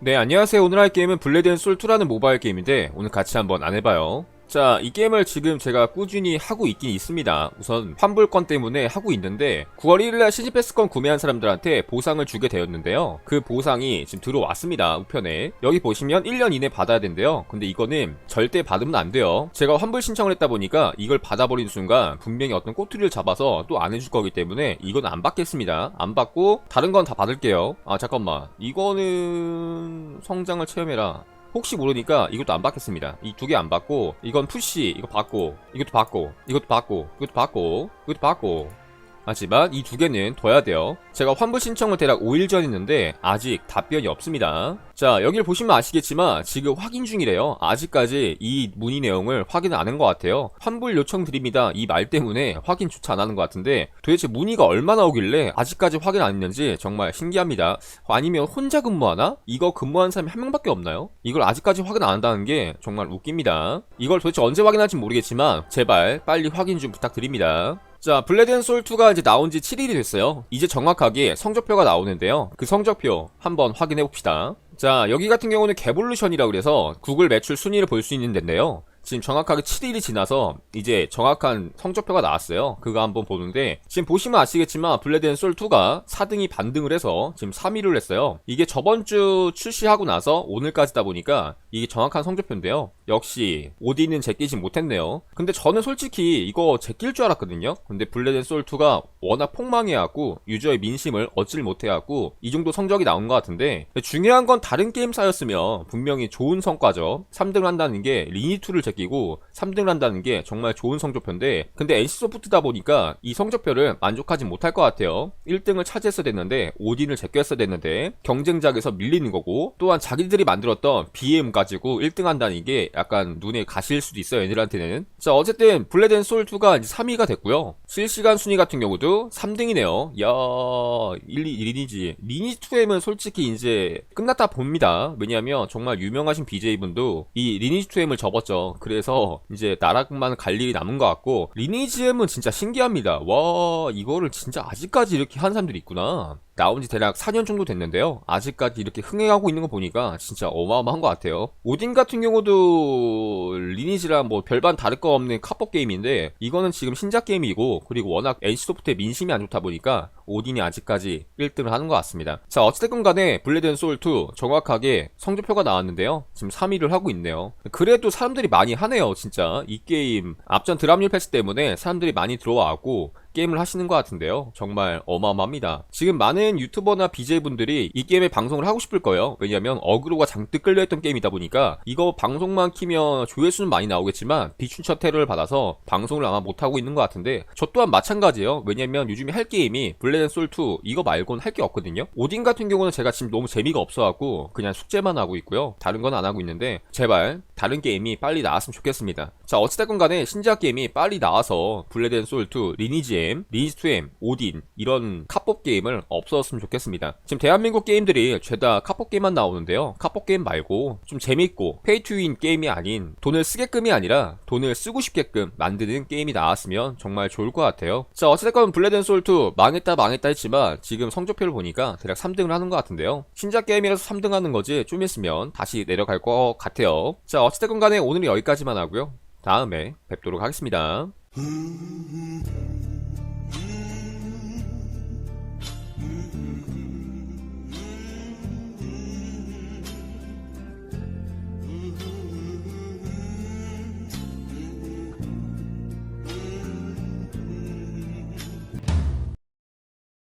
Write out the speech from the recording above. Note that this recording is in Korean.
네, 안녕하세요. 오늘 할 게임은 블레드 앤 솔2라는 모바일 게임인데 오늘 같이 한번 안 해봐요. 자, 이 게임을 지금 제가 꾸준히 하고 있긴 있습니다. 우선 환불권 때문에 하고 있는데 9월 1일날 시즈패스권 구매한 사람들한테 보상을 주게 되었는데요. 그 보상이 지금 들어왔습니다. 우편에. 여기 보시면 1년 이내 받아야 된대요. 근데 이거는 절대 받으면 안 돼요. 제가 환불 신청을 했다 보니까 이걸 받아버린 순간 분명히 어떤 꼬투리를 잡아서 또 안 해줄 거기 때문에 이건 안 받겠습니다. 안 받고 다른 건 다 받을게요. 아, 잠깐만. 이거는 성장을 체험해라. 혹시 모르니까 이것도 안 받겠습니다. 이 두 개 안 받고 이건 푸시 이거 받고 이것도 받고 이것도 받고 이것도 받고 이것도 받고 하지만 이 두 개는 둬야 돼요. 제가 환불 신청을 대략 5일 전 했는데 아직 답변이 없습니다. 자 여기를 보시면 아시겠지만 지금 확인 중이래요. 아직까지 이 문의 내용을 확인을 안한 것 같아요. 환불 요청 드립니다. 이 말 때문에 확인조차 안 하는 것 같은데 도대체 문의가 얼마나 오길래 아직까지 확인 안 했는지 정말 신기합니다. 아니면 혼자 근무하나? 이거 근무하는 사람이 한 명밖에 없나요? 이걸 아직까지 확인 안 한다는 게 정말 웃깁니다. 이걸 도대체 언제 확인할지 모르겠지만 제발 빨리 확인 좀 부탁드립니다. 자, 블레드 앤 솔2가 이제 나온 지 7일이 됐어요. 이제 정확하게 성적표가 나오는데요. 그 성적표 한번 확인해 봅시다. 자, 여기 같은 경우는 개볼루션이라고 그래서 구글 매출 순위를 볼 수 있는 데인데요. 지금 정확하게 7일이 지나서 이제 정확한 성적표가 나왔어요. 그거 한번 보는데 지금 보시면 아시겠지만 블레드 앤 솔2가 4등이 반등을 해서 지금 3위를 했어요. 이게 저번 주 출시하고 나서 오늘까지다 보니까 이게 정확한 성적표인데요. 역시 오디는 제끼지 못했네요. 근데 저는 솔직히 이거 제낄 줄 알았거든요. 근데 블레드 앤 솔2가 워낙 폭망해갖고 유저의 민심을 얻질 못해갖고 이 정도 성적이 나온 것 같은데 중요한 건 다른 게임사였으면 분명히 좋은 성과죠. 3등을 한다는 게 리니2를 제끼 고 3등을 한다는 게 정말 좋은 성적표인데 근데 NC소프트다 보니까 이 성적표를 만족하지 못할 것 같아요. 1등을 차지했어야 됐는데 오딘을 제꼈어야 됐는데 경쟁작에서 밀리는 거고 또한 자기들이 만들었던 BM 가지고 1등 한다는 게 약간 눈에 가실 수도 있어요 얘들한테는. 자 어쨌든 블레드 앤 솔2가 이제 3위가 됐고요. 실시간 순위 같은 경우도 3등이네요. 야 1, 2, 리니지. 리니지2M은 솔직히 이제 끝났다 봅니다. 왜냐면 정말 유명하신 BJ분도 이 리니지2M을 접었죠 그래서 이제 나락만 갈 일이 남은 것 같고 리니지 M은 진짜 신기합니다. 와 이거를 진짜 아직까지 이렇게 한 사람들이 있구나 나온 지 대략 4년 정도 됐는데요. 아직까지 이렇게 흥행하고 있는 거 보니까 진짜 어마어마한 것 같아요. 오딘 같은 경우도 리니지랑 뭐 별반 다를 거 없는 카법 게임인데 이거는 지금 신작 게임이고 그리고 워낙 NC소프트의 민심이 안 좋다 보니까 오딘이 아직까지 1등을 하는 것 같습니다. 자 어찌됐건 간에 블레드 앤 소울2 정확하게 성적표가 나왔는데요. 지금 3위를 하고 있네요. 그래도 사람들이 많이 하네요 진짜. 이 게임 앞전 드랍률 패스 때문에 사람들이 많이 들어와갖고 게임을 하시는 것 같은데요. 정말 어마어마합니다. 지금 많은 유튜버나 BJ분들이 이 게임에 방송을 하고 싶을 거예요. 왜냐면 어그로가 잔뜩 끌려있던 게임이다 보니까 이거 방송만 키면 조회수는 많이 나오겠지만 비춘처 테러를 받아서 방송을 아마 못하고 있는 것 같은데 저 또한 마찬가지예요. 왜냐면 요즘에 할 게임이 블레드 솔2 이거 말고는 할게 없거든요. 오딘 같은 경우는 제가 지금 너무 재미가 없어갖고 그냥 숙제만 하고 있고요. 다른 건 안 하고 있는데 제발 다른 게임이 빨리 나왔으면 좋겠습니다. 자 어찌됐건 간에 신작 게임이 빨리 나와서 블레드 솔2 리니지에 리니지 2M, 오딘 이런 카법 게임을 없어졌으면 좋겠습니다. 지금 대한민국 게임들이 죄다 카법 게임만 나오는데요. 카법 게임 말고 좀 재밌고 페이투윈 게임이 아닌 돈을 쓰게끔이 아니라 돈을 쓰고 싶게끔 만드는 게임이 나왔으면 정말 좋을 것 같아요. 자 어쨌든 블레드 솔2 망했다 망했다 했지만 지금 성적표를 보니까 대략 3등을 하는 것 같은데요. 신작 게임이라서 3등 하는 거지 좀 있으면 다시 내려갈 것 같아요. 자 어쨌든 간에 오늘은 여기까지만 하고요. 다음에 뵙도록 하겠습니다.